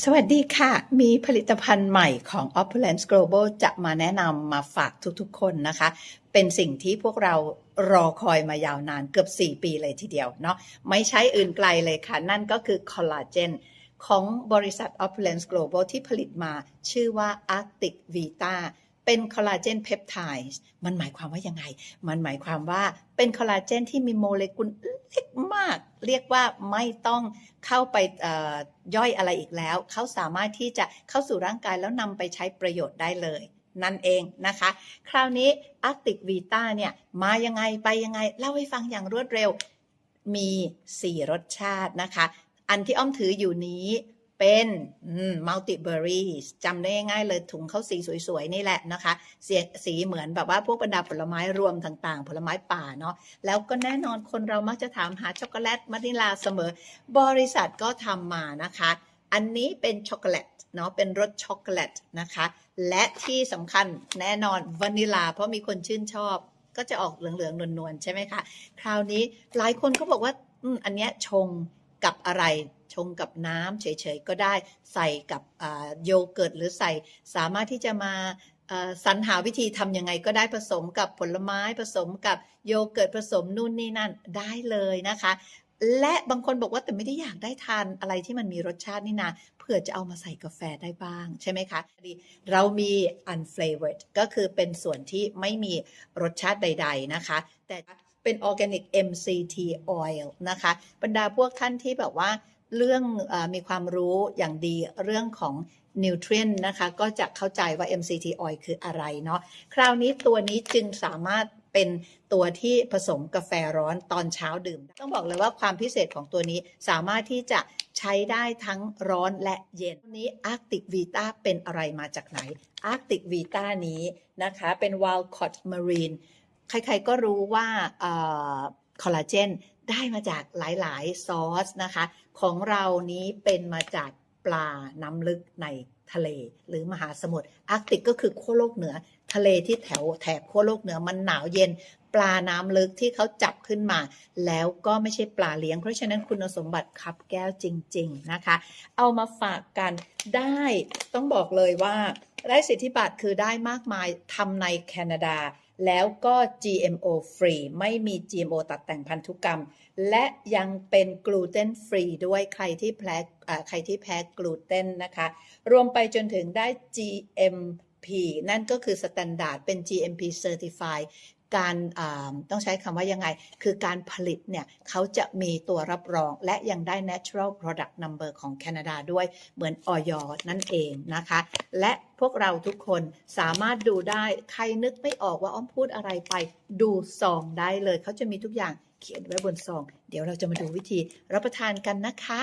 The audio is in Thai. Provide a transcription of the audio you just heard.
สวัสดีค่ะ มีผลิตภัณฑ์ใหม่ของ Opulence Global จะมาแนะนำมาฝากทุกๆ คนนะคะ เป็นสิ่งที่พวกเรารอคอยมายาวนานเกือบ 4 ปีเลยทีเดียวเนาะไม่ใช่อื่นไกลเลยค่ะ นั่นก็คือคอลลาเจนของบริษัท Opulence Global ที่ผลิตมาชื่อว่า Arctic Vita เป็นคอลลาเจนเพปไทด์มันหมายความว่ายังไง มันหมายความว่าเป็นคอลลาเจนที่มีโมเลกุลเล็กมาก เรียกว่าไม่ต้องเข้าไปย่อยอะไรอีกแล้ว เขาสามารถที่จะเข้าสู่ร่างกายแล้วนำไปใช้ประโยชน์ได้เลยนั่นเองนะคะ คราวนี้อาร์ติกวีต้าเนี่ยมายังไงไปยังไง เล่าให้ฟังอย่างรวดเร็วมี 4 รสชาตินะคะ อันที่อ้อมถืออยู่นี้ เป็นมัลติเบอร์รี่จำได้ง่ายๆเลยถุงเขาสีสวยๆ นี่แหละนะคะสีสีเหมือนแบบว่าพวกบรรดาผลไม้รวมต่างๆ ผลไม้ป่าเนาะแล้วก็แน่นอนคนเรามักจะถามหาช็อกโกแลตมะนิลาเสมอ บริษัทก็ทำมานะคะ อันนี้เป็นช็อกโกแลตเนาะเป็นรสช็อกโกแลตนะคะ และที่สำคัญแน่นอนวานิลา เพราะมีคนชื่นชอบก็จะออกเหลืองๆนวลๆใช่ไหมคะ คราวนี้หลายคนก็บอกว่าอันเนี้ยชง กับอะไรชงกับน้ำเฉยๆก็ได้ใส่กับโยเกิร์ตหรือใส่สามารถที่จะมาสรรหาวิธีทำยังไงก็ได้ผสมกับผลไม้ผสมกับโยเกิร์ตผสมนู่นนี่นั่นได้เลยนะคะ และบางคนบอกว่าแต่ไม่ได้อยากได้ทานอะไรที่มันมีรสชาตินี่นาเผื่อจะเอามาใส่กาแฟได้บ้างใช่ไหมคะดีเรามี unflavored ก็คือเป็นส่วนที่ไม่มีรสชาติใด ๆนะคะ แต่ เป็น organic MCT oil นะคะ บรรดาพวกท่านที่แบบว่าเรื่องอมีความรู้อย่างดีเรื่องของนิวทรีนนะคะก็จะเข้าใจว่า MCT oil คืออะไรเนาะคราวนี้ตัวนี้จึงสามารถเป็นตัวที่ผสมกาแฟร้อนตอนเช้าดื่ม ต้องบอกเลยว่าความพิเศษของตัวนี้สามารถที่จะใช้ได้ทั้งร้อนและเย็นตัวนี้ Arctic Vita เป็นอะไรมาจากไหน Arctic Vita นี้นะคะ เป็น Walcott Marine ใครๆก็รู้ว่าคอลลาเจนได้มาจากหลายๆซอสนะคะ ของเรานี้เป็นมาจากปลาน้ำลึกในทะเล หรือมหาสมุทรอาร์กติกก็คือขั้วโลกเหนือ ทะเลที่แถวแถบขั้วโลกเหนือมันหนาวเย็น ปลาน้ำลึกที่เขาจับขึ้นมา แล้วก็ไม่ใช่ปลาเลี้ยง เพราะฉะนั้นคุณสมบัติคับแก้วจริง ๆ นะคะ เอามาฝากกันได้ต้องบอกเลยว่า ได้สิทธิบัตรคือได้มากมายทำในแคนาดา แล้วก็ GMO ฟรีไม่มี GMO ตัดแต่งพันธุกรรม และยังเป็นกลูเตนฟรีด้วยใครที่แพ้ใครที่แพ้กลูเตนนะคะ รวมไปจนถึงได้ GMP นั่นก็คือสแตนดาร์ดเป็น GMP Certified การต้องใช้คำว่ายังไง คือการผลิตเนี่ยเขาจะมีตัวรับรอง และยังได้ Natural Product Number ของแคนาดาด้วยเหมือนออยนั่นเองนะคะ และพวกเราทุกคนสามารถดูได้ใครนึกไม่ออกว่าอ้อมพูดอะไรไป ดูซองได้เลย เขาจะมีทุกอย่างเขียนไว้บนซอง เดี๋ยวเราจะมาดูวิธีรับประทานกันนะคะ